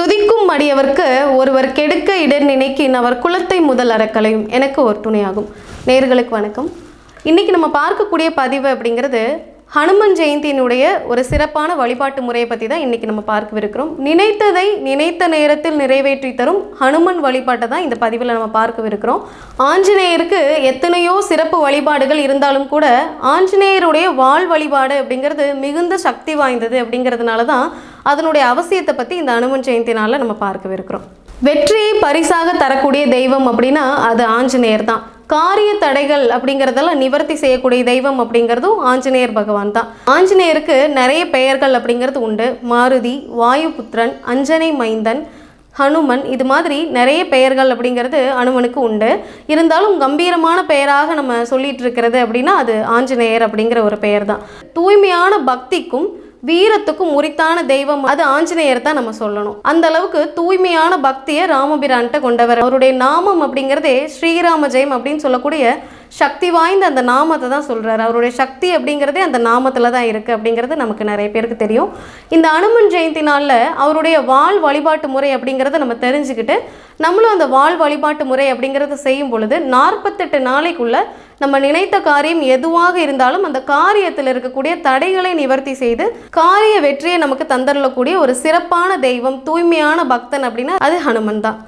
துதிக்கும் மடியவர்க்கு ஒருவர் கெடுக்க இடர் நினைக்கின் அவர் குலத்தை முதல் அறக்கலையும். எனக்கு ஒரு துணையாகும் நேர்களுக்கு வணக்கம். இன்றைக்கி நம்ம பார்க்கக்கூடிய பதிவு அப்படிங்கிறது ஹனுமன் ஜெயந்தியினுடைய ஒரு சிறப்பான வழிபாட்டு முறையை பற்றி தான் இன்றைக்கி நம்ம பார்க்கவிருக்கிறோம். நினைத்ததை நினைத்த நேரத்தில் நிறைவேற்றி தரும் ஹனுமன் வழிபாட்டை தான் இந்த பதிவில் நம்ம பார்க்கவிருக்கிறோம். ஆஞ்சநேயருக்கு எத்தனையோ சிறப்பு வழிபாடுகள் இருந்தாலும் கூட ஆஞ்சநேயருடைய வாழ் வழிபாடு அப்படிங்கிறது மிகுந்த சக்தி வாய்ந்தது அப்படிங்கிறதுனால தான் அதனுடைய அவசியத்தை பற்றி இந்த ஹனுமன் ஜெயந்தினால் நம்ம பார்க்கவிருக்கிறோம். வெற்றியை பரிசாக தரக்கூடிய தெய்வம் அப்படின்னா அது ஆஞ்சநேயர் தான். காரிய தடைகள் அப்படிங்கிறதெல்லாம் நிவர்த்தி செய்யக்கூடிய தெய்வம் அப்படிங்கிறதும் ஆஞ்சநேயர் பகவான் தான். ஆஞ்சநேயருக்கு நிறைய பெயர்கள் அப்படிங்கிறது உண்டு. மாருதி வாயுபுத்திரன் அஞ்சனை மைந்தன் ஹனுமன் இது மாதிரி நிறைய பெயர்கள் அப்படிங்கிறது அனுமனுக்கு உண்டு. இருந்தாலும் கம்பீரமான பெயராக நம்ம சொல்லிட்டு இருக்கிறது அப்படின்னா அது ஆஞ்சநேயர் அப்படிங்கிற ஒரு பெயர் தான். தூய்மையான பக்திக்கும் வீரத்துக்கும் உரித்தான தெய்வம். அது ஆஞ்சநேயர் தான் நம்ம சொல்லணும். அந்த அளவுக்கு தூய்மையான பக்தியை ராமபிரான்ட்ட கொண்டவர். அவருடைய நாமம் அப்படிங்கிறதே ஸ்ரீராம ஜெயம் அப்படின்னு சொல்லக்கூடிய சக்தி வாய்ந்த அந்த நாமத்தை தான் சொல்கிறார் அவருடைய சக்தி அப்படிங்கிறதே அந்த நாமத்தில் தான் இருக்குது அப்படிங்கிறது நமக்கு நிறைய பேருக்கு தெரியும். இந்த அனுமன் ஜெயந்தி நாளில் அவருடைய வாழ் வழிபாட்டு முறை அப்படிங்கிறத நம்ம தெரிஞ்சுக்கிட்டு நம்மளும் அந்த வாழ் வழிபாட்டு முறை அப்படிங்கிறத செய்யும் பொழுது நாற்பத்தெட்டு நாளைக்குள்ளே நம்ம நினைத்த காரியம் எதுவாக இருந்தாலும் அந்த காரியத்தில் இருக்கக்கூடிய தடைகளை நிவர்த்தி செய்து காரிய வெற்றியை நமக்கு தந்தரக்கூடிய ஒரு சிறப்பான தெய்வம் தூய்மையான பக்தன் அப்படின்னா அது ஹனுமன் தான்.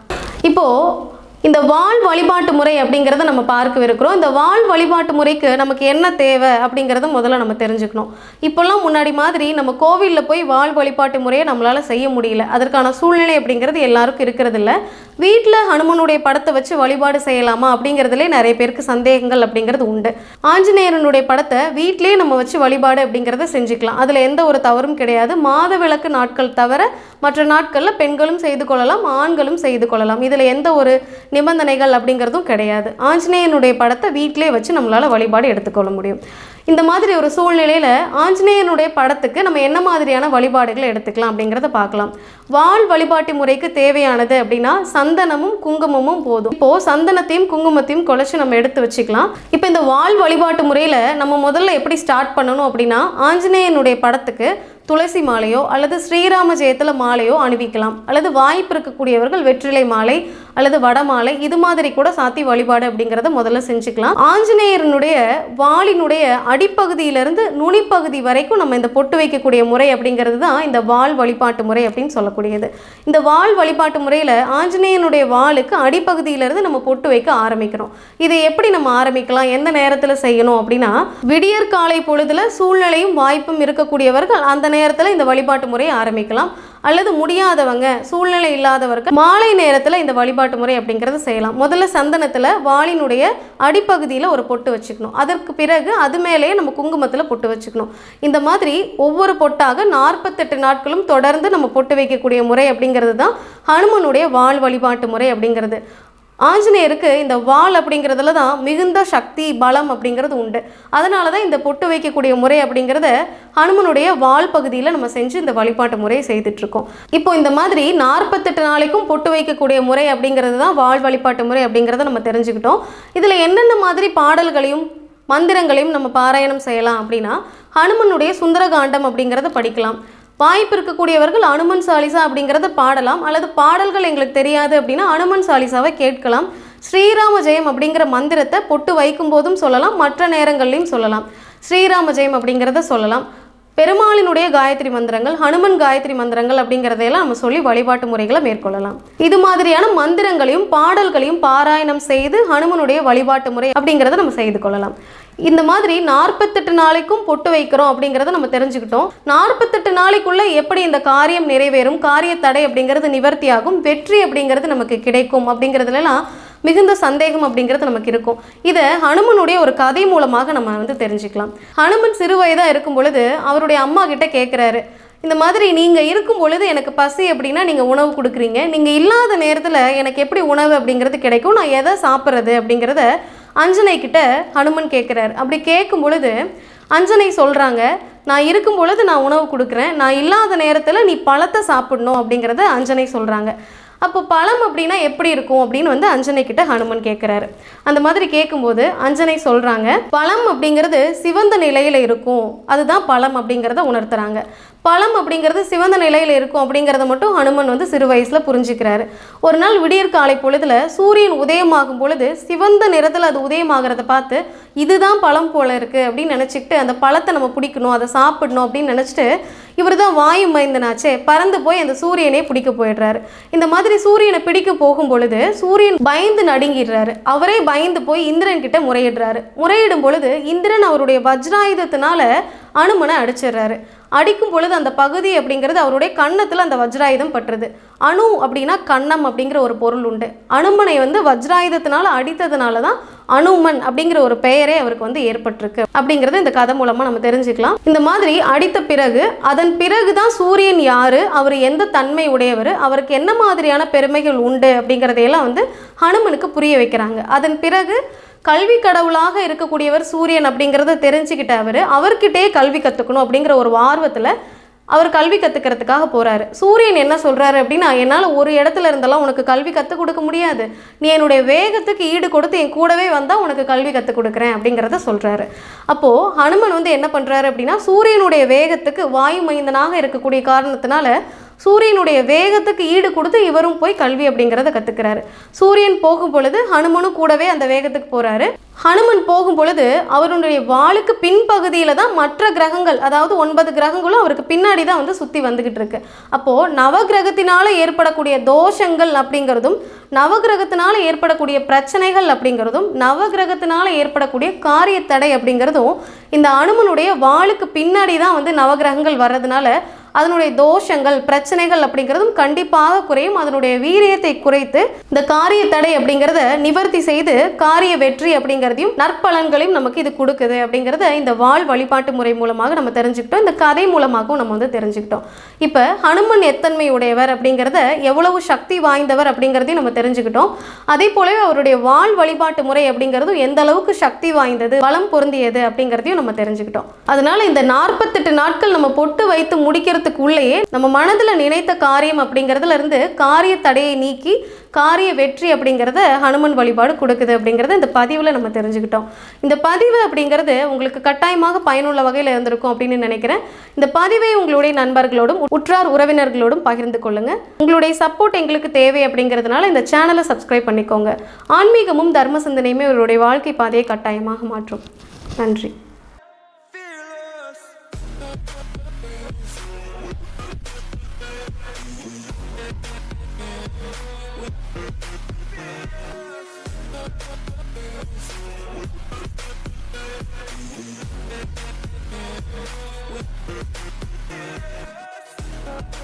இப்போது இந்த வாழ் வழிபாட்டு முறை அப்படிங்கிறத நம்ம பார்க்கவிருக்கிறோம். இந்த வாழ் வழிபாட்டு முறைக்கு நமக்கு என்ன தேவை அப்படிங்கிறத முதல்ல நம்ம தெரிஞ்சுக்கணும். இப்போல்லாம் முன்னாடி மாதிரி நம்ம கோவிலில் போய் வாழ் வழிபாட்டு முறையை நம்மளால் செய்ய முடியல. அதற்கான சூழ்நிலை அப்படிங்கிறது எல்லாருக்கும் இருக்கிறதில்ல. வீட்டில் ஹனுமனுடைய படத்தை வச்சு வழிபாடு செய்யலாமா அப்படிங்கிறதுலே நிறைய பேருக்கு சந்தேகங்கள் அப்படிங்கிறது உண்டு. ஆஞ்சநேயரனுடைய படத்தை வீட்டிலே நம்ம வச்சு வழிபாடு அப்படிங்கிறத செஞ்சுக்கலாம். அதில் எந்த ஒரு தவறும் கிடையாது. மாத விளக்கு நாட்கள் தவிர மற்ற நாட்களில் பெண்களும் செய்து கொள்ளலாம் ஆண்களும் செய்து கொள்ளலாம். இதில் எந்த ஒரு நிபந்தனைகள் அப்படிங்கிறதும் கிடையாது. ஆஞ்சநேயனுடைய படத்தை வீட்டிலே வச்சு நம்மளால் வழிபாடு எடுத்துக்கொள்ள முடியும். இந்த மாதிரி ஒரு சூழ்நிலையில் ஆஞ்சநேயனுடைய படத்துக்கு நம்ம என்ன மாதிரியான வழிபாடுகளை எடுத்துக்கலாம் அப்படிங்கிறத பார்க்கலாம். வாழ் வழிபாட்டு முறைக்கு தேவையானது அப்படின்னா சந்தனமும் குங்குமமும் போதும். இப்போ சந்தனத்தையும் குங்குமத்தையும் குழச்சி நம்ம எடுத்து வச்சுக்கலாம். இப்போ இந்த வாழ் வழிபாட்டு முறையில் நம்ம முதல்ல எப்படி ஸ்டார்ட் பண்ணணும் அப்படின்னா ஆஞ்சநேயனுடைய படத்துக்கு துளசி மாலையோ அல்லது ஸ்ரீராம ஜெயத்தில் மாலையோ அணிவிக்கலாம். அல்லது வாய்ப்பு இருக்கக்கூடியவர்கள் வெற்றிலை மாலை அல்லது வடமாலை இது மாதிரி கூட சாத்தி வழிபாடு அப்படிங்கிறத முதல்ல செஞ்சுக்கலாம். ஆஞ்சநேயரனுடைய வாளினுடைய அடிப்பகுதியிலிருந்து நுனிப்பகுதி வரைக்கும் நம்ம இந்த பொட்டு வைக்கக்கூடிய முறை அப்படிங்கிறது தான் இந்த வாள் வழிபாட்டு முறை அப்படின்னு சொல்லக்கூடியது. இந்த வாள் வழிபாட்டு முறையில் ஆஞ்சநேயனுடைய வாளுக்கு அடிப்பகுதியிலிருந்து நம்ம பொட்டு வைக்க ஆரம்பிக்கிறோம். இதை எப்படி நம்ம ஆரம்பிக்கலாம்? எந்த நேரத்தில் செய்யணும் அப்படின்னா விடியற்காலை பொழுதில் பொழுதுல சூழ்நிலையும் வாய்ப்பும் இருக்கக்கூடியவர்கள் அந்த நேரத்தில் இந்த வழிபாட்டு முறையை ஆரம்பிக்கலாம். அல்லது முடியாதவங்க சூழ்நிலை இல்லாதவர்கள் மாலை நேரத்தில் இந்த வழிபாட்டு முறை அப்படிங்கிறத செய்யலாம். முதல்ல சந்தனத்தில் வாளினுடைய அடிப்பகுதியில் ஒரு பொட்டு வச்சுக்கணும். அதற்கு பிறகு அது மேலேயே நம்ம குங்குமத்தில் பொட்டு வச்சுக்கணும். இந்த மாதிரி ஒவ்வொரு பொட்டாக நாற்பத்தெட்டு நாட்களும் தொடர்ந்து நம்ம பொட்டு வைக்கக்கூடிய முறை அப்படிங்கிறது தான் ஹனுமனுடைய வாள் வழிபாட்டு முறை அப்படிங்கிறது. ஆஞ்சநேயருக்கு இந்த வாள் அப்படிங்கிறதுல தான் மிகுந்த சக்தி பலம் அப்படிங்கிறது உண்டு. அதனால தான் இந்த பொட்டு வைக்கக்கூடிய முறை அப்படிங்கிறத ஹனுமனுடைய வால் பகுதியில் நம்ம செஞ்சு இந்த வழிபாட்டு முறையை செய்துட்ருக்கோம். இப்போ இந்த மாதிரி நாற்பத்தெட்டு நாளைக்கும் பொட்டு வைக்கக்கூடிய முறை அப்படிங்கிறது தான் வாள் வழிபாட்டு முறை அப்படிங்கிறத நம்ம தெரிஞ்சுக்கிட்டோம். இதில் என்னென்ன மாதிரி பாடல்களையும் மந்திரங்களையும் நம்ம பாராயணம் செய்யலாம் அப்படின்னா ஹனுமனுடைய சுந்தரகாண்டம் அப்படிங்கிறத படிக்கலாம். வாய்ப்பு இருக்கக்கூடியவர்கள் அனுமன் சாலிசா அப்படிங்கிறத பாடலாம். அல்லது பாடல்கள் எங்களுக்கு தெரியாது அப்படின்னா அனுமன் சாலிசாவை கேட்கலாம். ஸ்ரீராம ஜெயம் அப்படிங்கிற மந்திரத்தை பொட்டு வைக்கும் போதும் சொல்லலாம். மற்ற நேரங்கள்லையும் சொல்லலாம். ஸ்ரீராம ஜெயம் அப்படிங்கிறத சொல்லலாம். பெருமாளினுடைய காயத்ரி மந்திரங்கள் ஹனுமன் காயத்ரி மந்திரங்கள் அப்படிங்கிறதையெல்லாம் நம்ம சொல்லி வழிபாட்டு முறைகளை மேற்கொள்ளலாம். இது மாதிரியான மந்திரங்களையும் பாடல்களையும் பாராயணம் செய்து ஹனுமனுடைய வழிபாட்டு முறை அப்படிங்கிறத நம்ம செய்து கொள்ளலாம். இந்த மாதிரி நாற்பத்தெட்டு நாளைக்கும் பொட்டு வைக்கிறோம் அப்படிங்கிறத நம்ம தெரிஞ்சுக்கிட்டோம். நாற்பத்தெட்டு நாளைக்குள்ள எப்படி இந்த காரியம் நிறைவேறும் காரிய தடை அப்படிங்கிறது நிவர்த்தியாகும் வெற்றி அப்படிங்கிறது நமக்கு கிடைக்கும் அப்படிங்கிறதுலலாம் மிகுந்த சந்தேகம் அப்படிங்கிறது நமக்கு இருக்கும். இதை ஹனுமனுடைய ஒரு கதை மூலமாக நம்ம வந்து தெரிஞ்சுக்கலாம். ஹனுமன் சிறு வயதாக இருக்கும் பொழுது அவருடைய அம்மா கிட்ட கேட்குறாரு இந்த மாதிரி நீங்கள் இருக்கும் பொழுது எனக்கு பசி அப்படின்னா நீங்கள் உணவு கொடுக்குறீங்க. நீங்கள் இல்லாத நேரத்தில் எனக்கு எப்படி உணவு அப்படிங்கிறது கிடைக்கும்? நான் எதை சாப்பிட்றது? அப்படிங்கிறத அஞ்சனை கிட்ட ஹனுமன் கேட்குறாரு அப்படி கேட்கும் பொழுது அஞ்சனை சொல்கிறாங்க நான் இருக்கும் பொழுது நான் உணவு கொடுக்குறேன் நான் இல்லாத நேரத்தில் நீ பழத்தை சாப்பிடணும் அப்படிங்கிறத அஞ்சனை சொல்கிறாங்க அப்போ பழம் அப்படின்னா எப்படி இருக்கும் அப்படின்னு வந்து அஞ்சனை கிட்ட ஹனுமன் கேட்குறாரு அந்த மாதிரி கேட்கும்போது அஞ்சனை சொல்கிறாங்க பழம் அப்படிங்கிறது சிவந்த நிலையில் இருக்கும் அதுதான் பழம் அப்படிங்கிறத உணர்த்துறாங்க. பழம் அப்படிங்கிறது சிவந்த நிலையில் இருக்கும் அப்படிங்கிறத மட்டும் ஹனுமன் வந்து சிறு வயசில் புரிஞ்சுக்கிறாரு. ஒரு நாள் விடியற் காலை பொழுதுல சூரியன் உதயமாகும் பொழுது சிவந்த நிறத்தில் அது உதயமாகிறத பார்த்து இதுதான் பழம் போல இருக்குது அப்படின்னு நினச்சிக்கிட்டு அந்த பழத்தை நம்ம பிடிக்கணும் அதை சாப்பிடணும் அப்படின்னு நினச்சிட்டு இவர் தான் வாயு மைந்தனாச்சே பறந்து போய் அந்த சூரியனே பிடிக்க போயிடுறாரு. இந்த மாதிரி சூரியனை பிடிக்க போகும் பொழுது சூரியன் பயந்து நடுங்கிடுறாரு. அவரே பயந்து போய் இந்திரன் கிட்ட முறையிடுறாரு. முறையிடும் பொழுது இந்திரன் அவருடைய வஜ்ராயுதத்தினால அனுமனை அடிச்சிடுறாரு. அடிக்கும் பொழுது அந்த பகுதி அப்படிங்கிறது அவருடைய கன்னத்தில் அந்த வஜ்ராயுதம் பட்டுறது அணு அப்படின்னா கன்னம் அப்படிங்கிற ஒரு பொருள் உண்டு. அனுமனை வந்து வஜ்ராயுதத்தினால அடித்ததுனால தான் அனுமன் அப்படிங்கிற ஒரு பெயரே அவருக்கு வந்து ஏற்பட்டிருக்கு. அப்படிங்கிறது இந்த கதை மூலமாக நம்ம தெரிஞ்சுக்கலாம். இந்த மாதிரி அடித்த பிறகு அதன் பிறகு தான் சூரியன் யாரு அவர் எந்த தன்மை உடையவர் அவருக்கு என்ன மாதிரியான பெருமைகள் உண்டு அப்படிங்கிறதையெல்லாம் வந்து ஹனுமனுக்கு புரிய வைக்கிறாங்க. அதன் பிறகு கல்வி கடவுளாக இருக்கக்கூடியவர் சூரியன் அப்படிங்கிறத தெரிஞ்சுக்கிட்ட அவர். அவர்கிட்டயே கல்வி கற்றுக்கணும் அப்படிங்கிற ஒரு ஆர்வத்தில் அவர் கல்வி கற்றுக்கிறதுக்காக போகிறாரு சூரியன் என்ன சொல்கிறாரு அப்படின்னா என்னால் ஒரு இடத்துல இருந்தெல்லாம் உனக்கு கல்வி கற்றுக் கொடுக்க முடியாது. நீ என்னுடைய வேகத்துக்கு ஈடு கொடுத்து என் கூடவே வந்தால் உனக்கு கல்வி கற்றுக் கொடுக்குறேன் அப்படிங்கிறத சொல்கிறாரு அப்போது ஹனுமன் வந்து என்ன பண்ணுறாரு அப்படின்னா சூரியனுடைய வேகத்துக்கு வாயு மைந்தனாக இருக்கக்கூடிய காரணத்தினால சூரியனுடைய வேகத்துக்கு ஈடு கொடுத்து இவரும் போய் கல்வி அப்படிங்கிறத கற்றுக்கிறாரு சூரியன் போகும் பொழுது ஹனுமனும் கூடவே அந்த வேகத்துக்கு போகிறாரு ஹனுமன் போகும் பொழுது அவருடைய வாளுக்கு பின்பகுதியில் தான் மற்ற கிரகங்கள் அதாவது ஒன்பது கிரகங்களும் அவருக்கு பின்னாடி தான் வந்து சுற்றி வந்துக்கிட்டு இருக்கு. அப்போது நவகிரகத்தினால் ஏற்படக்கூடிய தோஷங்கள் அப்படிங்கிறதும் நவகிரகத்தினால் ஏற்படக்கூடிய பிரச்சனைகள் அப்படிங்கிறதும் நவகிரகத்தினால் ஏற்படக்கூடிய காரிய தடை அப்படிங்கிறதும் இந்த அனுமனுடைய வாளுக்கு பின்னாடி தான் வந்து நவகிரகங்கள் வர்றதுனால அதனுடைய தோஷங்கள் பிரச்சனைகள் அப்படிங்கிறதும் கண்டிப்பாக குறையும். அதனுடைய வீரியத்தை குறைத்து இந்த காரிய தடை அப்படிங்கிறத நிவர்த்தி செய்து காரிய வெற்றி அப்படிங்கிறதையும் நற்பலன்களையும் நமக்கு இது கொடுக்குது அப்படிங்கிறத இந்த வாழ் வழிபாட்டு முறை மூலமாக நம்ம தெரிஞ்சுக்கிட்டோம். இந்த கதை மூலமாகவும் நம்ம வந்து தெரிஞ்சுக்கிட்டோம். இப்போ ஹனுமன் எத்தன்மை உடையவர் அப்படிங்கிறத எவ்வளவு சக்தி வாய்ந்தவர் அப்படிங்கிறதையும் நம்ம தெரிஞ்சுக்கிட்டோம். அதே போலவே அவருடைய வாழ் வழிபாட்டு முறை அப்படிங்கிறதும் எந்த அளவுக்கு சக்தி வாய்ந்தது பலம் பொருந்தியது அப்படிங்கிறதையும் நம்ம தெரிஞ்சுக்கிட்டோம். அதனால இந்த நாற்பத்தெட்டு நாட்கள் நம்ம பொட்டு வைத்து முடிக்கிறது உள்ளேயே நம்ம மனதில் நினைத்த காரியம் அப்படிங்கிறதுல இருந்து காரிய தடையை நீக்கி காரிய வெற்றி அப்படிங்கிறத ஹனுமன் வழிபாடு கொடுக்குது அப்படிங்கிறத இந்த பதிவில் நம்ம தெரிஞ்சுக்கிட்டோம். இந்த பதிவு அப்படிங்கிறது உங்களுக்கு கட்டாயமாக பயனுள்ள வகையில் இருந்திருக்கும் அப்படின்னு நினைக்கிறேன். இந்த பதிவை உங்களுடைய நண்பர்களோடும் உற்றார் உறவினர்களோடும் பகிர்ந்து கொள்ளுங்க. உங்களுடைய சப்போர்ட் எங்களுக்கு தேவை அப்படிங்கிறதுனால இந்த சேனலை சப்ஸ்கிரைப் பண்ணிக்கோங்க. ஆன்மீகமும் தர்ம சிந்தனையுமே உங்களுடைய வாழ்க்கை பாதையை கட்டாயமாக மாற்றும். நன்றி.